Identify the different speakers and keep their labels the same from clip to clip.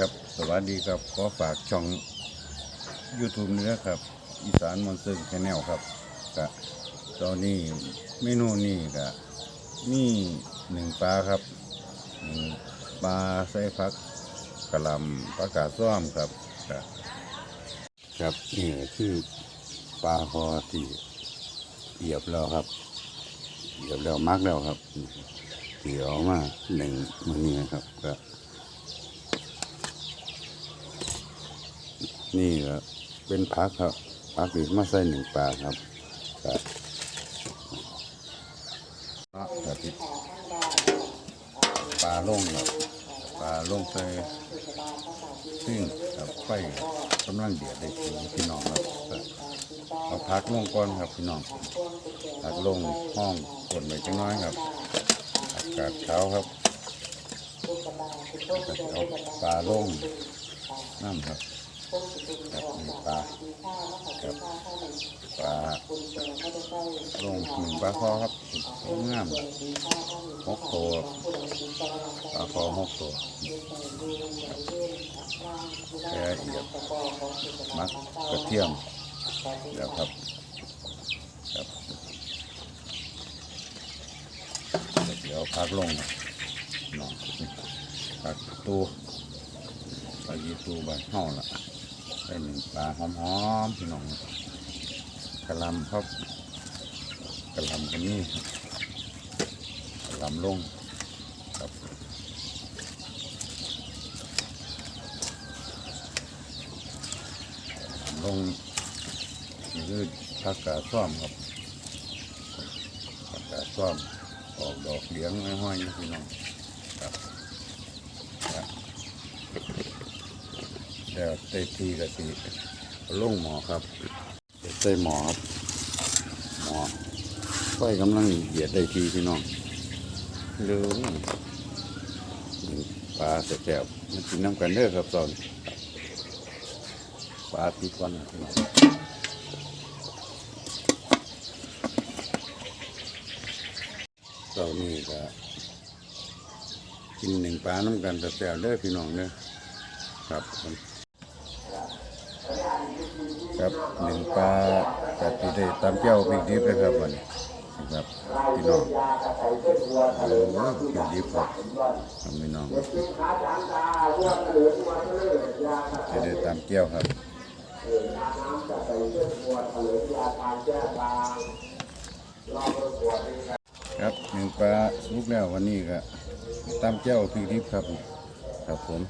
Speaker 1: ครับ สวัสดีครับ ขอฝากช่อง YouTube นี้นะครับ อีสานมอนซึงชาแนลครับกะตอนนี้เมนูนี้กะมีหนึ่งปลาครับหนึ่งปลาใส่ผักกะหล่ำปลากาดซ้อมครับกะครับนี่คือปลาคอที่เหยียบแล้วครับเหยียบแล้วมักแล้วครับเกี่ยวมาหนึ่งมันนี้ครับก็ นี่ก็เป็นพักครับพักอีกมาใส่หนึ่งปลาครับก็เนาะก็ติดปลาล่งครับปลาล่งใส่ซึ่งกับไฟกำลังเดือดได้ทีพี่น้องครับเอาพักลงก่อนครับพี่น้องพักลงห้องกดไว้จังน้อยครับอากาศเช้าครับเอาปลาลงน้ำครับครับ ปลาครับปลาลงหนึ่งปลาคอครับงามหกตัวปลาคอหกตัวแค่เอียบมักกระเทียมแล้วครับครับเดี๋ยวพักลงน้องพักตู้ปลายีตูบ้านเฮาล่ะ ได้หนึ่งปลาหอมๆพี่น้องกระลำครับกระลำกันนี่กระลำลงครับลงนี่คือผักกาดซ้อมครับผักกาดซ้อมออกดอกเหลียงห้อยๆนะพี่น้องครับครับ แล้วเตทีกะทิลงหมอครับใส่หมอครับหมอไฟกำลังเหยียดได้ทีพี่น้องเร็วปลาแสบๆมันกินน้ำกันเด้อครับตอนปลาตีก่อนนะพี่น้องตอนนี้ก็กินหนึ่งปลาน้ำกันแสบๆเด้อพี่น้องเด้อครับ ครับหนึ่งปลาจัดที่ได้ตามเจ้าพริกดิบเลยครับวันนี้ครับพี่น้องโอ้โหพริกดิบครับพี่น้องจะได้ตามเจ้าครับครับหนึ่งปลาสุกแล้ววันนี้ก็ตามเจ้าพริกดิบครับ ครับผม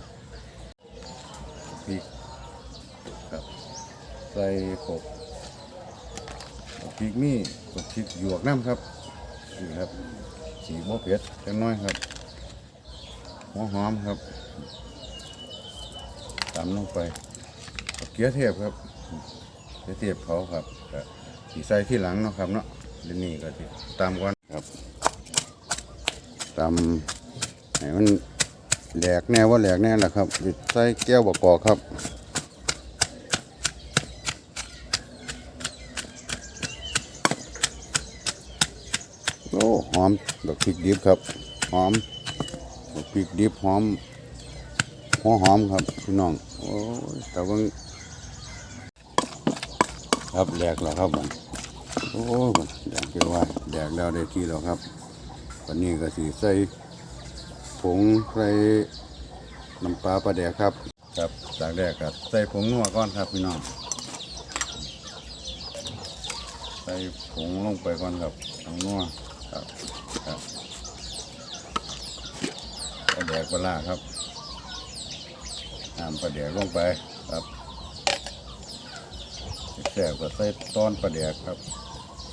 Speaker 1: พริกครับ ใส่กบพริกนี่กบพริกหยวกน้ำครับนี่ครับ สีโมเผ็ดจังน้อยครับหัวหอมครับตำลงไปเกี๊ยวเทียบครับเกี๊ยวเทียบเขาครับสีใส่ที่หลังเนาะครับเนาะเดี๋ยวนี้ก็สิตามก่อนครับตำให้มันแหลกแน่ว่าแหลกแน่แหละครับใส่แก้วบกอกครับ โอ้หอมดอกพริกดิบครับหอมดอกพริกดิบหอมหัวหอมครับพี่น้องโอ้ยแต่ว่าครับแหลกแล้วครับมันโอ้ยมันแหลกเป็นว่าแหลกแล้วได้ที่แล้วครับวันนี้ก็สีใส่ผงใส่น้ำปลาปลาแดกครับ ครับจากแรกครับใส่ผงนัวก่อนครับพี่น้องใส่ผงลงไปก่อนครับผงนัว ปลาแดกปลาร้าครับน้ำปลาแดกลงไปครับแซ่บก็ใส่ต้อนปลาแดกครับ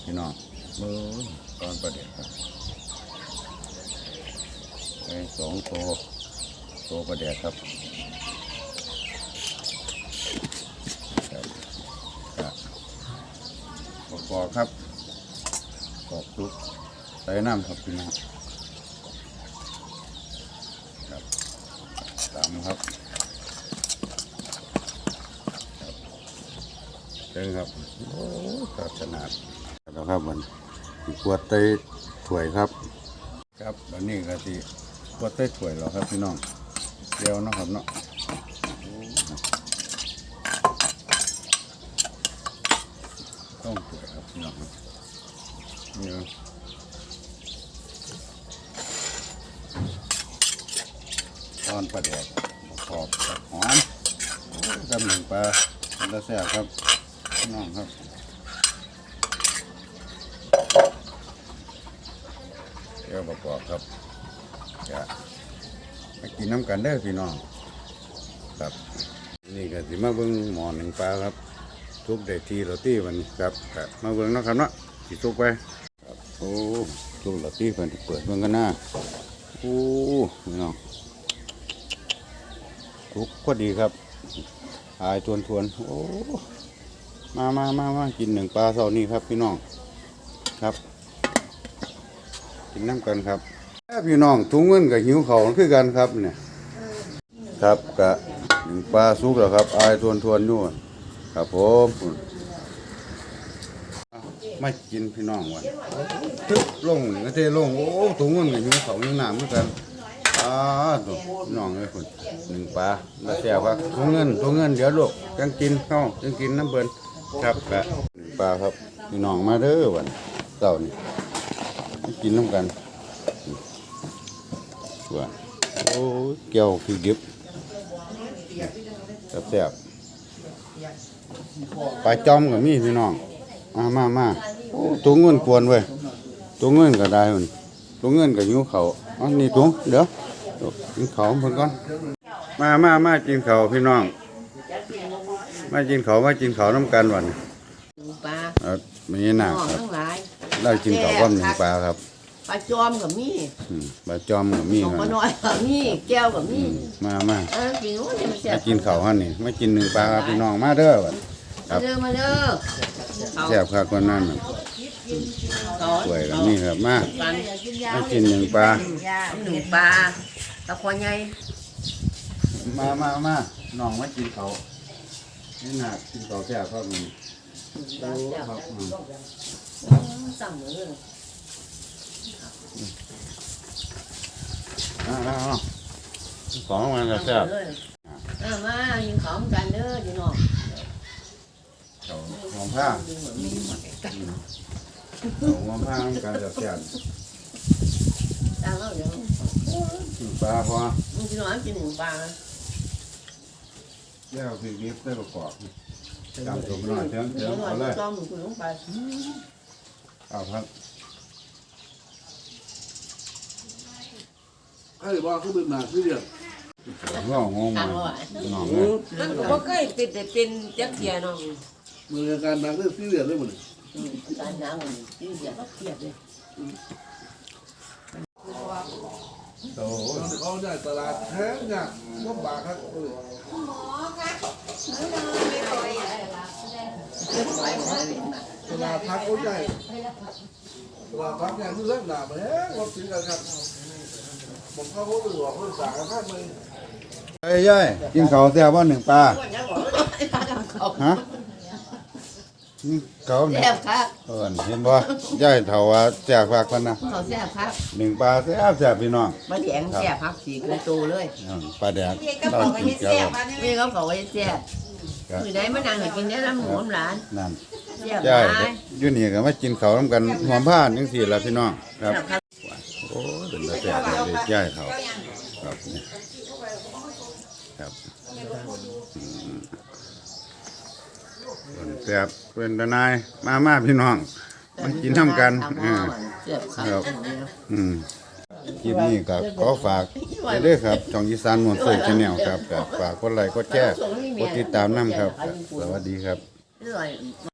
Speaker 1: พี่น้องเอ้ยต้อนปลาแดกครับไปสองตัวตัวประแดกครับครับครับประกอบครับกอบลุก ส่น้ำครับพี่น้องครับตามครับครับเชิญครับโอ้ครับขนาดแล้วครับมันกขวดเต้ถ้วยครับ ครับวันนี้ก็สิกดใส่ถ้วยแล้วครับพี่น้องเดียวนะครับเนาะ ขอบกับ หอมโอ้ยกับหนึ่งปลาตะแซ่บครับพี่น้องครับเดี๋ยวประกอบครับจะมากินน้ำกันเด้อพี่น้องครับนี่ก็สิมาเบิ่งหมอนหนึ่งปลาครับ ทุกได้ทีโรตีวันนี้ครับครับมาเบิ่งนะครับเนาะสิทุกไปครับโอ้ทุกโรตีเพิ่นเปิดเบิ่งกันหน้าโอ้พี่น้อง ทุกก็ดีครับอายทวนทวนๆโอ้มามามามากินหนึ่งปลาเท่านี้ครับ พี่น้องครับ กินน้ำกันครับพี่น้องถุงเงินกับหิวเขาคือกันครับเนี่ยครับกะหนึ่งปลาสุกแล้วครับอายทวนทวนๆอยู่ครับผมไม่กินพี่น้องวันทึบลงกระเทลงโอ้ถุงเงินกับหิวเขาหิวน้ำเหมือนกันอ่าตัวพี่ น้องเลยคุณหนึ่งปลาแล้วแซ่บครับถุงเงินถุงเงินเดี๋ยวลูกยังกินเข้ายังกินน้ำเบินครับกะหนึ่งปลาครับพี่น้องมาเด้อวันเสานี้มากินน้ำกันว่าโอ้ยเกี่ยวคือดิบแซ่บปลาจอมกับมีพี่น้องมามามาโอ้ตัวเงินกวนเว้ยตัวเงินก็ได้มันตัวเงินก็หิวเขาอันนี้ถุงเดี๋ยว กินเขาวเพิ่นก่อนมามามากินเขาวพี่น้อง มากินเขาวมากินเขาวน้ำกันวัน
Speaker 2: ปลา
Speaker 1: เออมีหนัก
Speaker 2: หม้อ
Speaker 1: ครับ
Speaker 2: ทั้งหลาย
Speaker 1: ได้กินเขาวก้อนหนึ่งปลาครับ
Speaker 2: ปลาจอมกับมี
Speaker 1: อืมปลาจอมกับมี
Speaker 2: ของ
Speaker 1: ค
Speaker 2: ป
Speaker 1: รั
Speaker 2: ลา
Speaker 1: บ
Speaker 2: น้อยกับมีแก้วกับมี
Speaker 1: มามา
Speaker 2: เออกินโอ้ยมันแซ่บ
Speaker 1: มากินเขาวฮันนี่มากินหนึ่งปลาครับพี่น้องมาเด้อบัด
Speaker 2: มาเด้อมาเด้อเขา
Speaker 1: แซ่บครับคนนั้นน่ะ
Speaker 2: เขา
Speaker 1: สวยกับนี่ครับมา
Speaker 2: ปัน
Speaker 1: มากินหนึ่งปลา
Speaker 2: หนึ่งปลา ตะควายใหญ่
Speaker 1: มามามาน้องมากินเขาวนี่น่ะกินเขาวแซ่บครับมันโอ้ครับอืม
Speaker 2: สั่งเหมือนเลย
Speaker 1: อ่าอ่าอ่าของมันก็แซ่บ
Speaker 2: เอามากินของกันเด้อพี่น้อง
Speaker 1: เขาหอมผ้า
Speaker 2: กินเหมือนมีหมด
Speaker 1: เขาหอมผ้ามันกันจะแซ่บ
Speaker 2: ตั้งแล้วเดี๋ยว
Speaker 1: กินปลาพอ
Speaker 2: มึงกินหน่อยกินหนึ่งปลานะ
Speaker 1: แล้วพริกดิบได้ประกอบจำตัวไปหน่อยเถิง
Speaker 2: เดี๋
Speaker 1: เถิ
Speaker 2: ยว
Speaker 1: ง
Speaker 2: หน่อ
Speaker 1: เอา
Speaker 2: ย
Speaker 1: เลย
Speaker 2: จอมมึงคุณลงไป
Speaker 1: เอาครับ
Speaker 3: ไอ้บ้าเขาเป็นหนักที่เดียว
Speaker 1: ง้องง
Speaker 2: ทาง
Speaker 1: มา
Speaker 2: ว่า
Speaker 1: น้องเลย
Speaker 2: มันก็บ่เคยเป็นแต่เป็นจักเทียเนาะ
Speaker 3: มือการหนักเรื่องที่เดียวเลยมัน
Speaker 2: การน้ำมันที่เสียเทียบเลย
Speaker 1: โอ้โห
Speaker 3: เขาได้ตลาดแท้งเนี่ยก็บาครับ
Speaker 2: ไปหมดเลย
Speaker 3: ตลาดพักเขาได้ตลาดพักเนี่ยคือเรื่องหนาไปแฮะรถติดกันครับผมเข้าเขาไปหลอกเขาสากันข้างเลย
Speaker 1: เอ้ยยายกินเขาวแซ่บว่าหนึ่งปลาฮะนี่ เขาเนี่ย
Speaker 2: แซ่บครับ
Speaker 1: เออเห็นบ่ยายเฒ่าว่าแจกฝากกันนะ
Speaker 2: เขาแซ่บครับ
Speaker 1: หนึ่งปลาแซ่บแซ่บพี่น้อง
Speaker 2: มาแดงแซ่บครับสีกระตูเลย
Speaker 1: อืมปลาแดกเรากินแก้ว
Speaker 2: นี่เขาบอกว่าแซ่บ
Speaker 1: ครับ
Speaker 2: คือได้มานั่งให้กินได้น้ำหมูน้ำหลาน
Speaker 1: นั่น
Speaker 2: แซ่บห
Speaker 1: ใช่
Speaker 2: ลาย
Speaker 1: อยู่นี่ก็มากินข้าวนำกันหอมผ้าจังซี่ล่ะพี่น้องครับ
Speaker 2: แซ่บครับ
Speaker 1: โอ้เป็นตาแซ่บเลยย่ายเขาครับนี่ครับอืม เป็นแซ่บเป็นตานายมามาพี่น้องมากินน้ำกัน
Speaker 2: เอาห
Speaker 1: เอ
Speaker 2: ม้อ
Speaker 1: อ
Speaker 2: มันแซ่บครับ
Speaker 1: ครับอืมคลิปนี้ก็ขอฝากไว้ด้วยครับช่องอีสานมวลเสิร์ชแนลครับก็ฝากกดไลค์กดแชร์กดติดตามน้ำครับ สวัสดีครับ
Speaker 2: อร่อย